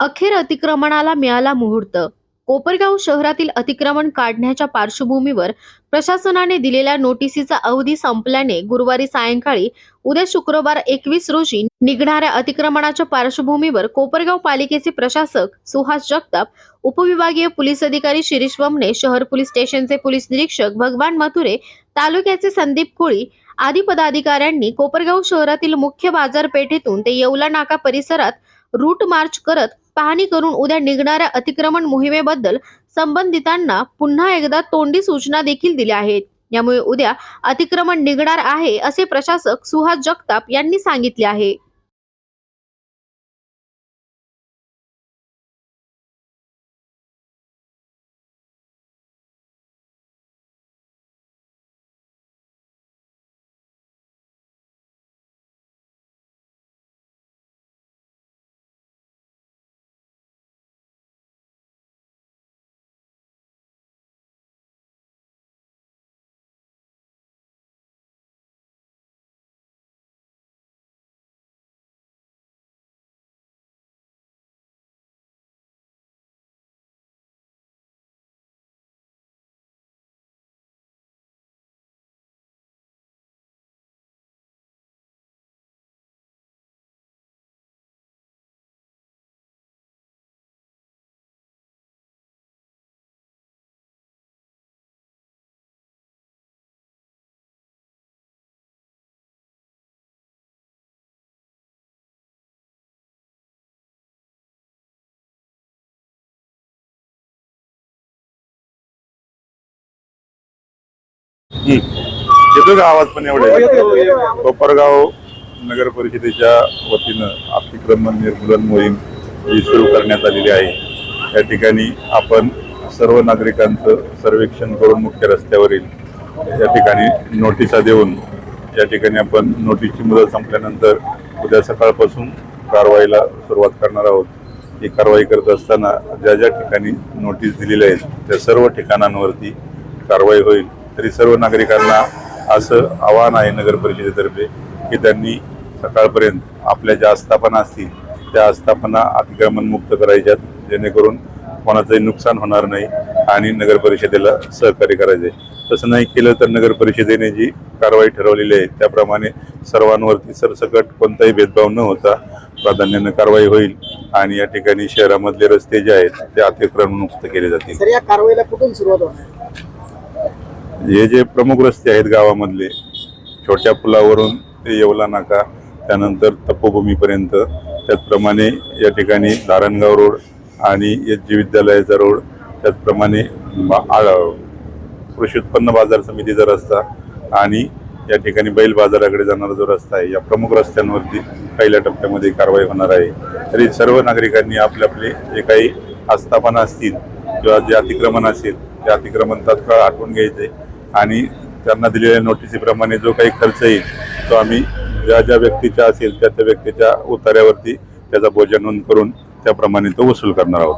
अखेर अतिक्रमणाला मिळाला मुहूर्त. कोपरगाव शहरातील अतिक्रमण काढण्याच्या पार्श्वभूमीवर प्रशासनाने दिलेल्या नोटिसीचा अवधी संपल्याने गुरुवारी सायंकाळी उद्या शुक्रवार एकवीस रोजी निघणाऱ्या अतिक्रमणाच्या पार्श्वभूमीवर कोपरगाव पालिकेचे प्रशासक सुहास जगताप उपविभागीय पोलीस अधिकारी शिरीष वमने शहर पोलीस स्टेशनचे पोलीस निरीक्षक भगवान मथुरे तालुक्याचे संदीप कोळी आदी पदाधिकाऱ्यांनी कोपरगाव शहरातील मुख्य बाजारपेठेतून ते येवला नाका परिसरात रूट मार्च करत पाहणी करून उद्या निघणाऱ्या अतिक्रमण मोहिमेबद्दल संबंधितांना पुन्हा एकदा तोंडी सूचना देखील दिल्या आहेत. यामुळे उद्या अतिक्रमण निघणार आहे असे प्रशासक सुहास जगताप यांनी सांगितले आहे. येतो का आवाज पण एवढे कोपरगाव नगर परिषदेच्या वतीनं अतिक्रमण निर्मूलन मोहीम ही सुरू करण्यात आलेली आहे. या ठिकाणी आपण सर्व नागरिकांचं सर्वेक्षण करून मुख्य रस्त्यावरील या ठिकाणी नोटिसा देऊन या ठिकाणी आपण नोटीसची मुदत संपल्यानंतर उद्या सकाळपासून कारवाईला सुरुवात करणार आहोत. ही कारवाई करत असताना ज्या ज्या ठिकाणी नोटीस दिलेल्या आहेत त्या सर्व ठिकाणांवरती कारवाई होईल. तरी सर्व नागरिकांना असं आवाहन आहे नगर परिषदेतर्फे की त्यांनी सकाळपर्यंत आपल्या ज्या आस्थापना असतील त्या आस्थापना अतिक्रमण मुक्त करायच्यात जेणेकरून कोणाचंही नुकसान होणार नाही आणि नगर परिषदेला सहकार्य करायचे तसं नाही केलं तर नगर परिषदेने जी कारवाई ठरवलेली आहे त्याप्रमाणे सर्वांवरती सरसकट कोणताही भेदभाव न होता प्राधान्यानं कारवाई होईल आणि या ठिकाणी शहरामधले रस्ते जे आहेत ते अतिक्रमणमुक्त केले जातील. या कारवाईला कुठून सुरुवात होणार? हे जे प्रमुख रस्ते आहेत गावामधले छोट्या पुलावरून ते येवला नाका त्यानंतर तपोभूमीपर्यंत. त्याचप्रमाणे या ठिकाणी धारणगाव रोड आणि एच जी विद्यालयाचा रोड त्याचप्रमाणे आ- कृषी उत्पन्न बाजार समितीचा रस्ता आणि या ठिकाणी बैल बाजाराकडे जाणारा जो रस्ता आहे या प्रमुख रस्त्यांवरती पहिल्या टप्प्यामध्ये कारवाई होणार आहे. तरी सर्व नागरिकांनी आपले आपले जे काही आस्थापना असतील किंवा जे अतिक्रमण असेल ते अतिक्रमण तात्काळ आठवून घ्यायचे. आणि त्यांना दिलेल्या नोटिसीप्रमाणे जो काही खर्च येईल तो आम्ही ज्या ज्या व्यक्तीच्या असेल त्या त्या व्यक्तीच्या उतार्यावरती त्याचा बोजा नोंद करून त्याप्रमाणे तो वसूल करणार आहोत.